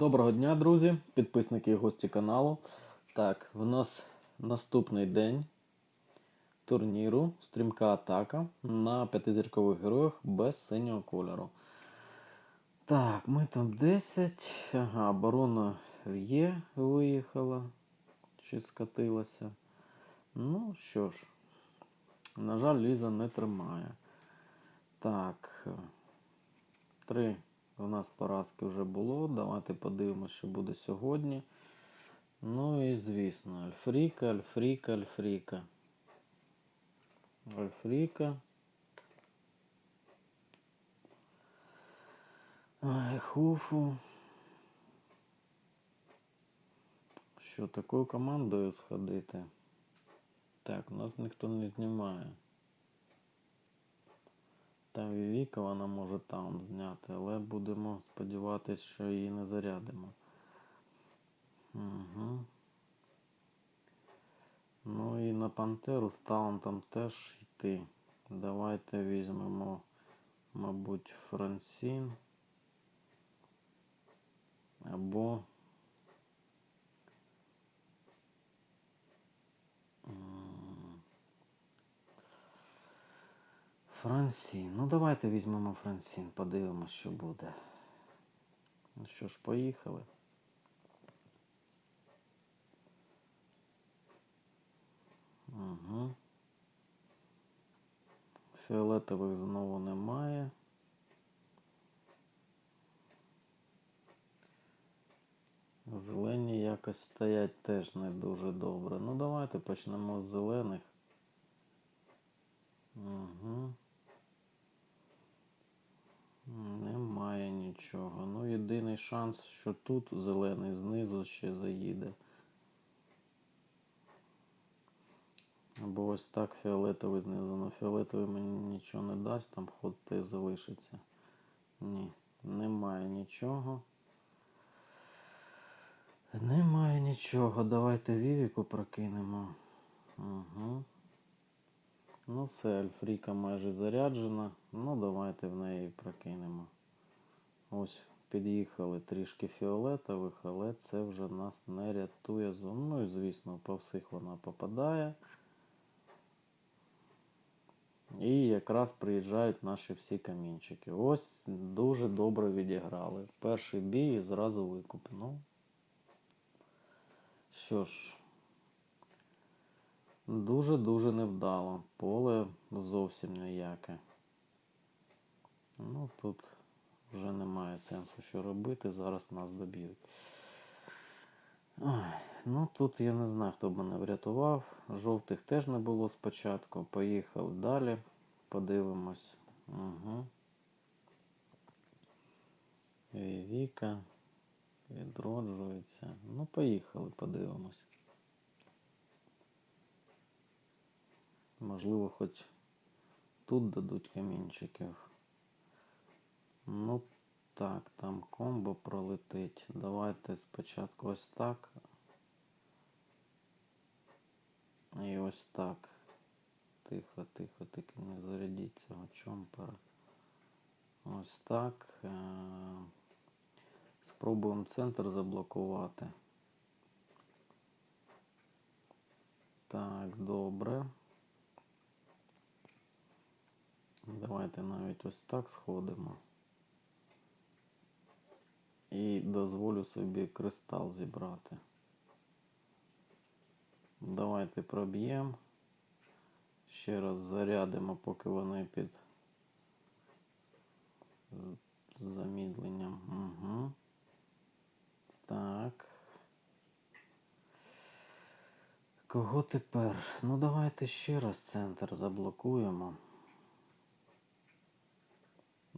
Доброго дня, друзі, підписники і гості каналу. Так, в нас наступний день турніру стрімка атака на п'ятизіркових героях без синього кольору. Так, ми там 10. Ага, оборона є, виїхала чи скатилася. Ну що ж, на жаль, Ліза не тримає. Так, три у нас поразки вже було. Давайте подивимося, що буде сьогодні. Ну і звісно, Альфріка, Альфріка, Альфріка. Альфріка. Хуфу. Що, такою командою сходити? Так, нас ніхто не знімає. Та Вівіка вона може таун зняти, але будемо сподіватися, що її не зарядимо. Угу. Ну і на Пантеру з таунтом теж йти. Давайте візьмемо, мабуть, Франсін. Або. Франсін. Ну, давайте візьмемо Франсін, подивимось, що буде. Ну що ж, поїхали. Угу. Фіолетових знову немає. Зелені якось стоять теж не дуже добре. Ну, давайте почнемо з зелених. Угу. Немає нічого. Ну, єдиний шанс, що тут зелений знизу ще заїде. Або ось так фіолетовий знизу. Ну фіолетовий мені нічого не дасть, там ход теж залишиться. Ні, немає нічого. Немає нічого. Давайте Вівіку прокинемо. Угу. Ну, все, Альфріка майже заряджена. Ну, давайте в неї прокинемо. Ось під'їхали трішки фіолетових, але це вже нас не рятує. Ну і звісно, по всіх вона попадає. І якраз приїжджають наші всі камінчики. Ось дуже добре відіграли. Перший бій і зразу викуп. Ну, що ж, дуже-дуже невдало. Поле зовсім ніяке. Ну, тут вже немає сенсу що робити. Зараз нас доб'ють. Ну тут я не знаю, хто б мене врятував. Жовтих теж не було спочатку. Поїхав далі. Подивимось. Угу. Віка відроджується. Ну, поїхали, подивимось. Можливо, хоч тут дадуть камінчиків. Ну так, там комбо пролетить. Давайте спочатку ось так. І ось так. Тихо, тихо, тільки не зарядіть цього чомпера. Ось так. Е, Спробуємо центр заблокувати. Так, добре. Давайте навіть ось так сходимо. І дозволю собі кристал зібрати. Давайте проб'ємо. Ще раз зарядимо, поки вони під замідленням. Угу. Так. Кого тепер? Ну давайте ще раз центр заблокуємо.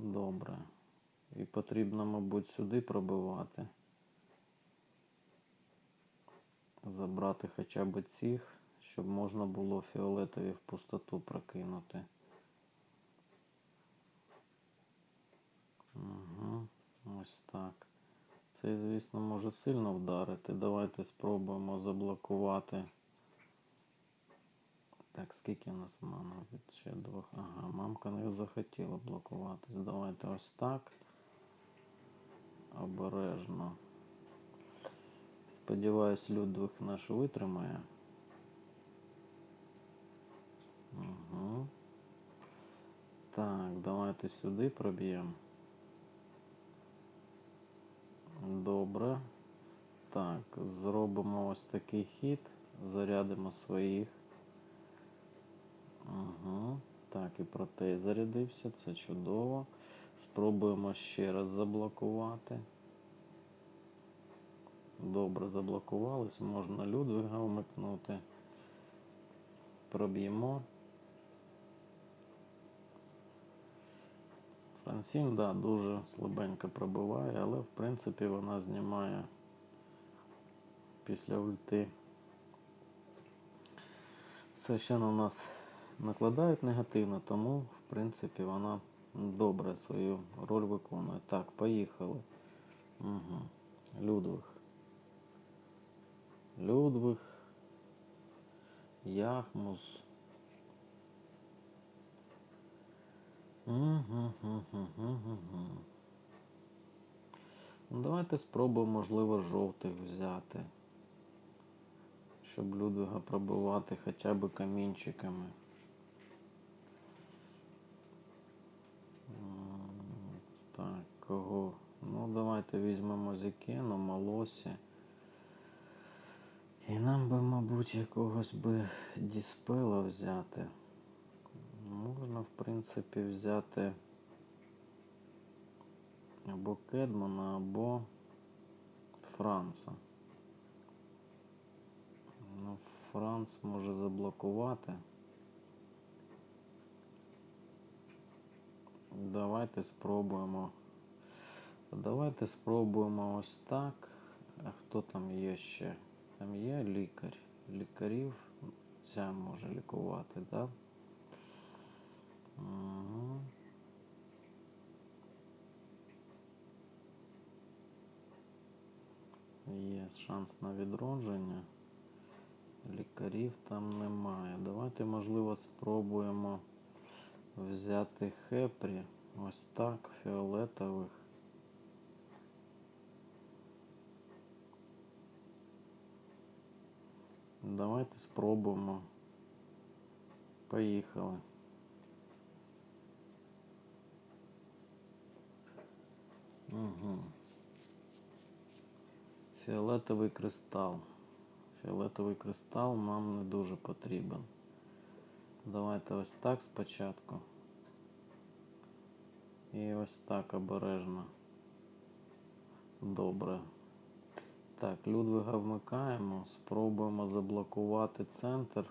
Добре. І потрібно, мабуть, сюди пробивати. Забрати хоча б цих, щоб можна було фіолетові в пустоту прокинути. Угу. Ось так. Цей, звісно, може сильно вдарити. Давайте спробуємо заблокувати. Так, скільки у нас мама від ще двох? Ага, мамка не захотіла блокуватись. Давайте ось так. Обережно. Сподіваюсь, Людвиг наш витримає. Угу. Так, давайте сюди проб'ємо. Добре. Так, зробимо ось такий хід. Зарядимо своїх. Угу. Так, і протей зарядився, це чудово. Спробуємо ще раз заблокувати. Добре, заблокувались. Можна Людвига вмикнути. Проб'ємо. Франсін, да, дуже слабенько пробиває, але в принципі вона знімає після ульти. Все ще на нас накладають негативно, тому в принципі вона добре свою роль виконує. Так, поїхали. Угу. Людвиг. Людвиг. Яхмус. Ну, давайте спробуємо, можливо, жовтих взяти. Щоб Людвига пробивати хоча б камінчиками. Так, кого? Ну, давайте візьмемо Зікену, Малосі. І нам би, мабуть, якогось би діспела взяти. Можна, в принципі, взяти або Кедмана, або Франца. Ну, Франц може заблокувати. Давайте спробуємо. Давайте спробуємо ось так. А хто там є ще? Там є лікар. Лікарів ця може лікувати, так? Да? Угу. Є шанс на відродження. Лікарів там немає. Давайте, можливо, спробуємо взяти хепрі. Ось так, фіолетових. Давайте спробуємо. Поїхали. Угу. Фіолетовий кристал. Фіолетовий кристал нам не дуже потрібен. Давайте ось так спочатку. І ось так обережно. Добре. Так, Людвига вмикаємо. Спробуємо заблокувати центр.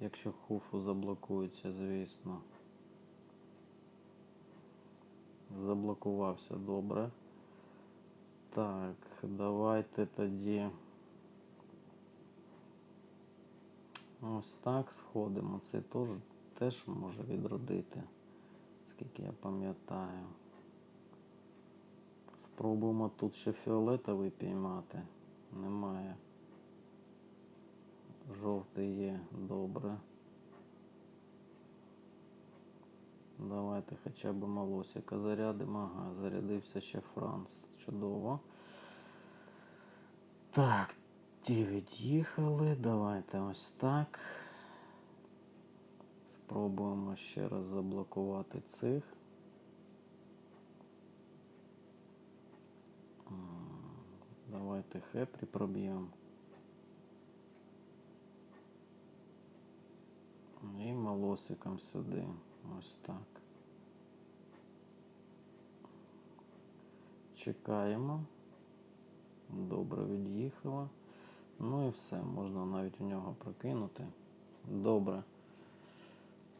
Якщо хуфу заблокується, звісно. Заблокувався добре. Так, давайте тоді ось так сходимо. Це теж, теж може відродити, скільки я пам'ятаю. Спробуємо тут ще фіолетовий піймати. Немає. Жовтий є, добре. Давайте хоча б малосика зарядимо. Ага, зарядився ще Франц. Чудово. Так, ті від'їхали. Давайте ось так. Спробуємо ще раз заблокувати цих. Давайте хепрі проб'ємо. І малосиком сюди. Ось так. Чекаємо. Добре від'їхала. Ну і все, можна навіть у нього прокинути. Добре.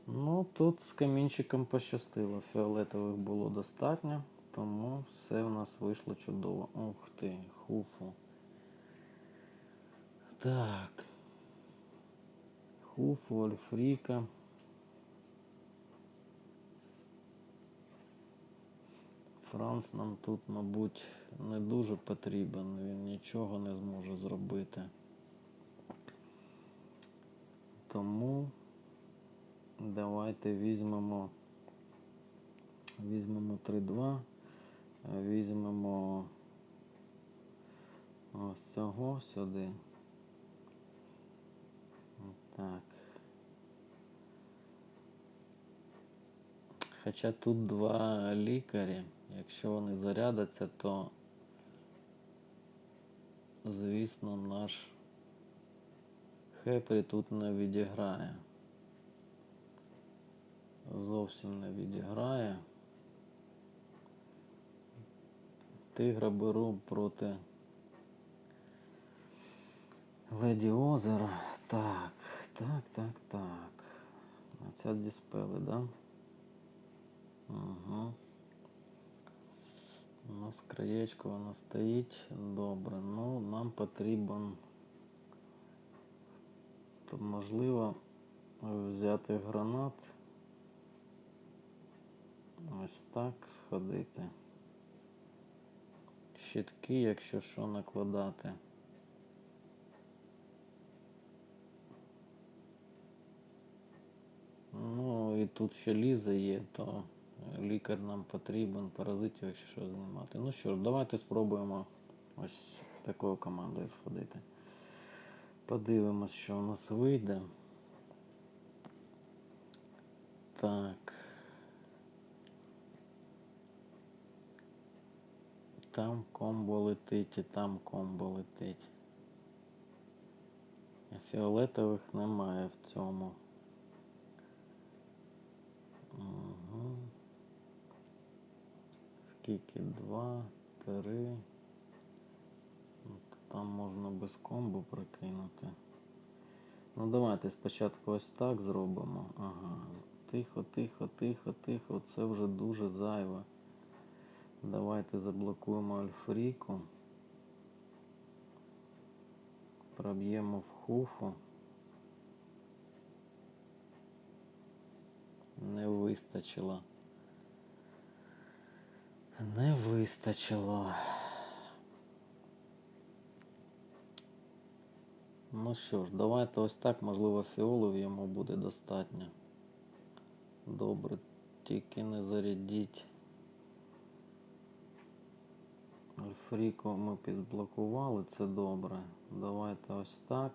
Ну, тут з камінчиком пощастило. Фіолетових було достатньо, тому все в нас вийшло чудово. Ух ти, хуфу. Так. Хуфу, Альфріка. Франц нам тут, мабуть, не дуже потрібен, він нічого не зможе зробити. Тому давайте візьмемо візьмемо 3-2, візьмемо ось цього сюди. Так. Хоча тут два лікарі. Якщо вони зарядяться, то звісно наш Хепрі тут не відіграє. Зовсім не відіграє. Тигра беру проти Леді Озера. Так, так, так, так. А ця діспели, да? Угу. У нас краєчко вона стоїть. Добре. Ну, нам потрібен, то можливо, взяти гранат. Ось так сходити. Щитки, якщо що, накладати. Ну і тут ще ліза є, то лікар нам потрібен, паразитів, якщо що знімати. Ну що ж, давайте спробуємо ось такою командою сходити. Подивимось, що у нас вийде. Так. Там комбо летить і там комбо летить. Фіолетових немає в цьому. Угу. Скільки? Два, три. Там можна без комбо прикинути. Ну давайте спочатку ось так зробимо. Ага. Тихо, тихо, тихо, тихо. Це вже дуже зайве. Давайте заблокуємо Альфріку. Проб'ємо в хуфу. Не вистачило. Не вистачило. Ну що ж, давайте ось так, можливо, фіолів йому буде достатньо. Добре, тільки не зарядіть. Альфріку ми підблокували, це добре. Давайте ось так.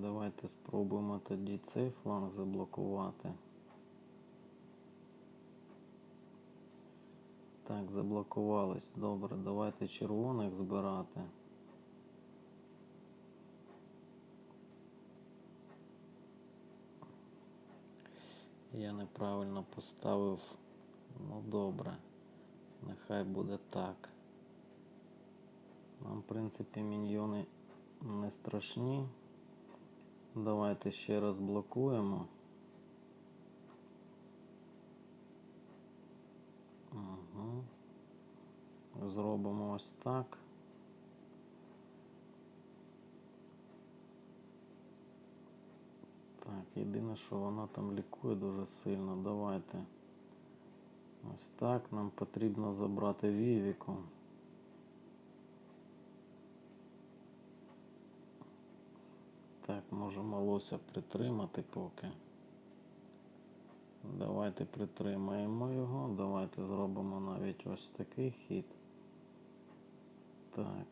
Давайте спробуємо тоді цей фланг заблокувати. Так, заблокувались. Добре, давайте червоних збирати. Я неправильно поставив. Ну добре. Нехай буде так. Нам, в принципі, міньйони не страшні. Давайте ще раз блокуємо. Угу. Зробимо ось так. Так, єдине, що вона там лікує дуже сильно. Давайте. Ось так. Нам потрібно забрати Вівіку. Можемо лося притримати поки. Давайте притримаємо його. Давайте зробимо навіть ось такий хід. Так.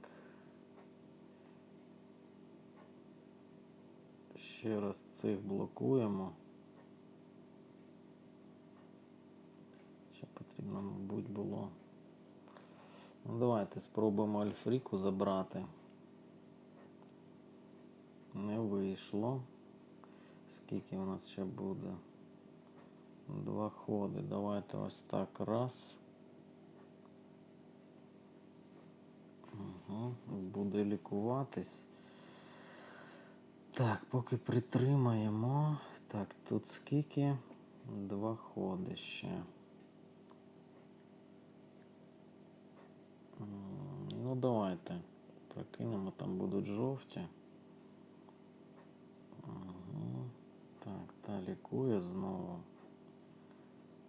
Ще раз цих блокуємо. Ще потрібно, мабуть, було. Ну, давайте спробуємо Альфріку забрати. Вийшло. Скільки у нас ще буде? Два ходи. Давайте ось так. Раз. Угу. Буде лікуватись. Так, поки притримаємо. Так, тут скільки? Два ходи ще. Ну, давайте. Прокинемо, там будуть жовті. та лікує знову.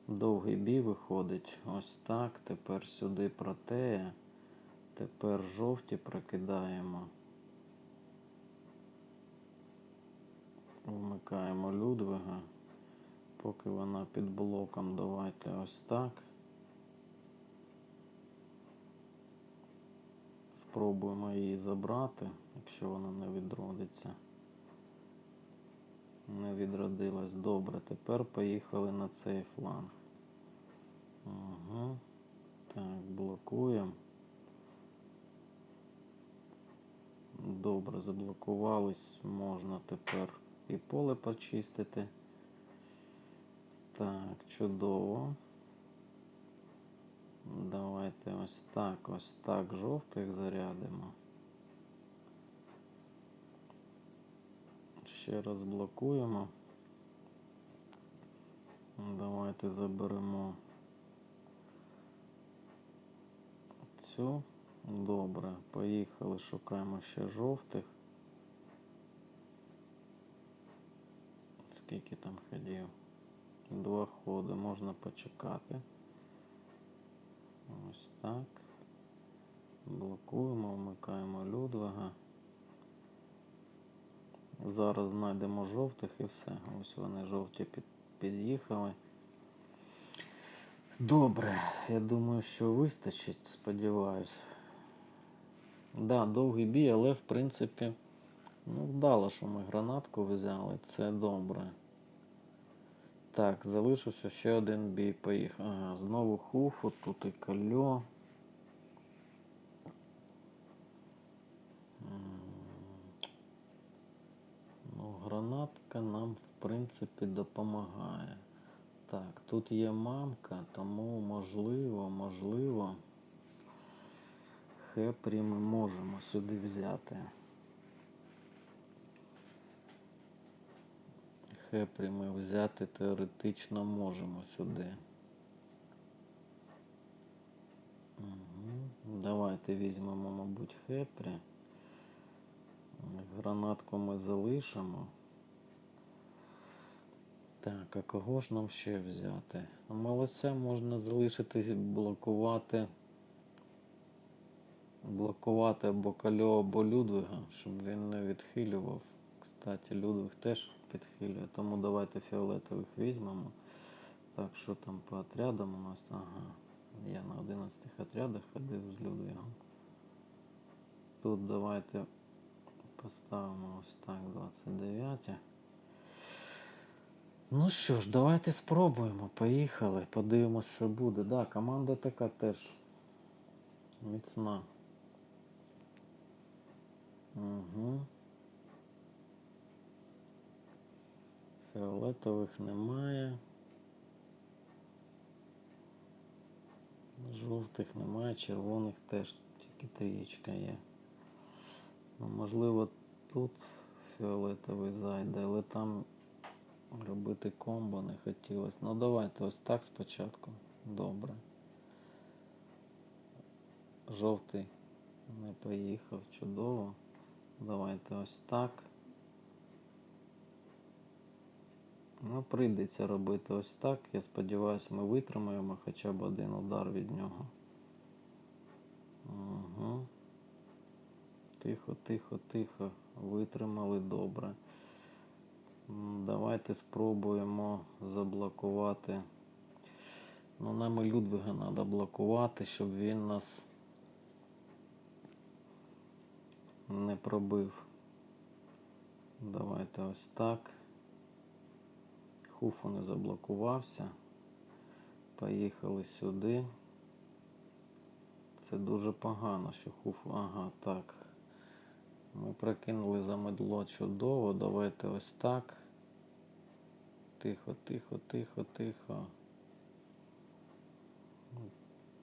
Довгий бій виходить. Ось так. Тепер сюди протея. Тепер жовті прикидаємо. Вмикаємо Людвига. Поки вона під блоком, давайте ось так. Спробуємо її забрати, якщо вона не відродиться. Не відродилась. Добре, тепер поїхали на цей фланг. Угу. Так, блокуємо. Добре, заблокувались. Можна тепер і поле почистити. Так, чудово. Давайте ось так, ось так жовтих зарядимо. Ще раз блокуємо. Давайте заберемо цю. Добре, поїхали, шукаємо ще жовтих. Скільки там ходів? Два ходи, можна почекати. Ось так. Блокуємо, вмикаємо Людвига. Зараз знайдемо жовтих і все. Ось вони жовті під, під'їхали. Добре, я думаю, що вистачить, сподіваюсь. Да, довгий бій, але в принципі, ну, вдало, що ми гранатку взяли, це добре. Так, залишився ще один бій. Поїхав. Ага, знову хуфу, тут і кальо. Гранатка нам, в принципі, допомагає. Так, тут є мамка, тому можливо, можливо, хепрі ми можемо сюди взяти. Хепрі ми взяти теоретично можемо сюди. Угу. Давайте візьмемо, мабуть, хепрі. Гранатку ми залишимо. Так, а кого ж нам ще взяти? Молодця можна залишити блокувати. Блокувати або Кальо, або Людвига, щоб він не відхилював. Кстати, Людвиг теж підхилює, тому давайте фіолетових візьмемо. Так, що там по отрядам у нас? Ага. Я на 11 отрядах ходив з Людвигом. Тут давайте поставимо ось так 29. Ну що ж, давайте спробуємо. Поїхали. Подивимось, що буде. Да, команда така теж міцна. Угу. Фіолетових немає. Жовтих немає, червоних теж тільки трієчка є. Ну, можливо, тут фіолетовий зайде, але там робити комбо не хотілося. Ну давайте ось так спочатку. Добре. Жовтий не поїхав, чудово. Давайте ось так. Ну, прийдеться робити ось так. Я сподіваюся, ми витримаємо хоча б один удар від нього. Угу. Тихо, тихо, тихо. Витримали добре. Давайте спробуємо заблокувати. Ну, нам і Людвига треба блокувати, щоб він нас не пробив. Давайте ось так. Хуфу не заблокувався. Поїхали сюди. Це дуже погано, що хуфу. Ага, так. Ми прокинули за медло чудово. Давайте ось так. Тихо, тихо, тихо, тихо.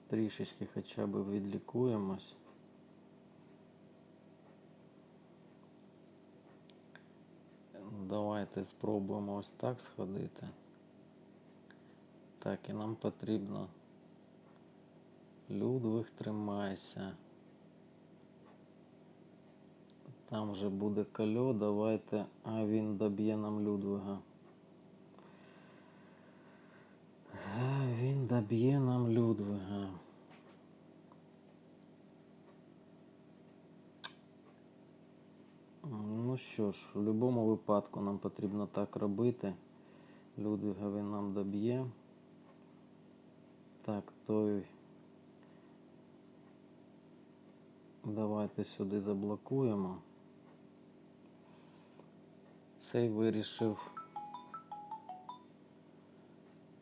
Трішечки хоча б відлікуємось. Давайте спробуємо ось так сходити. Так, і нам потрібно. Людвиг тримайся. Там вже буде кальо, давайте. А він доб'є нам Людвига. Він доб'є нам Людвига. Ну що ж, в будь-якому випадку нам потрібно так робити. Людвига він нам доб'є. Так, той Давайте сюди заблокуємо. Цей вирішив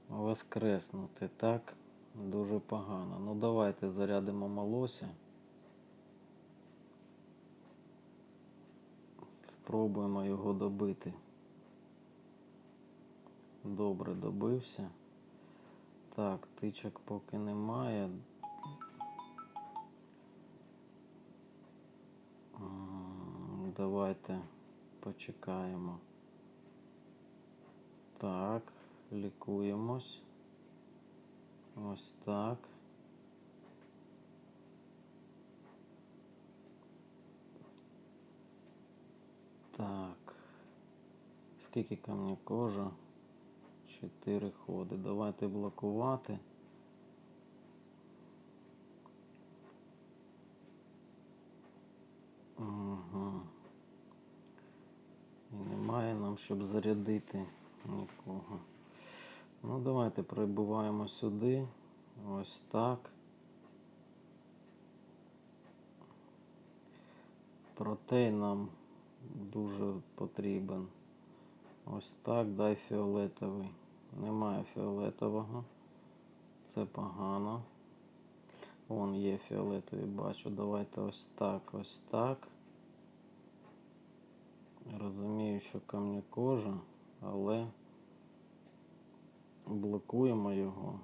воскреснути, так? Дуже погано. Ну давайте зарядимо молося. Спробуємо його добити. Добре добився. Так, тичок поки немає. Давайте почекаємо. Так, лікуємось. Ось так. Так. Скільки камня кожа? Чотири ходи. Давайте блокувати. Угу. І немає щоб зарядити нікого. Ну, давайте прибуваємо сюди. Ось так. Протей нам дуже потрібен. Ось так, дай фіолетовий. Немає фіолетового. Це погано. Вон є фіолетовий, бачу. Давайте ось так, ось так. Розумію, що камня кожа, але блокуємо його.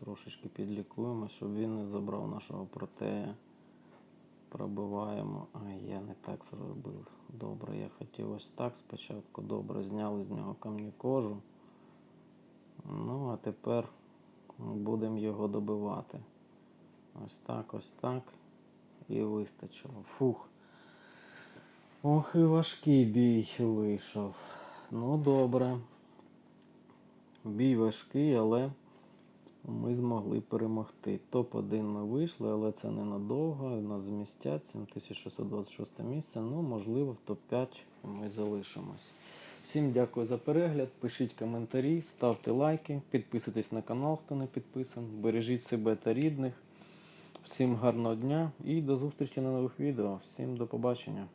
Трошечки підлікуємо, щоб він не забрав нашого протея. Пробиваємо. А я не так зробив. Добре, я хотів ось так спочатку. Добре, зняли з нього камню кожу. Ну, а тепер будемо його добивати. Ось так, ось так. І вистачило. Фух. Ох, і важкий бій вийшов. Ну, добре. Бій важкий, але ми змогли перемогти. Топ-1 ми вийшли, але це ненадовго. Нас змістять 7626 місце. Ну, можливо, в топ-5 ми залишимось. Всім дякую за перегляд. Пишіть коментарі, ставте лайки, підписуйтесь на канал, хто не підписаний. Бережіть себе та рідних. Всім гарного дня і до зустрічі на нових відео. Всім до побачення.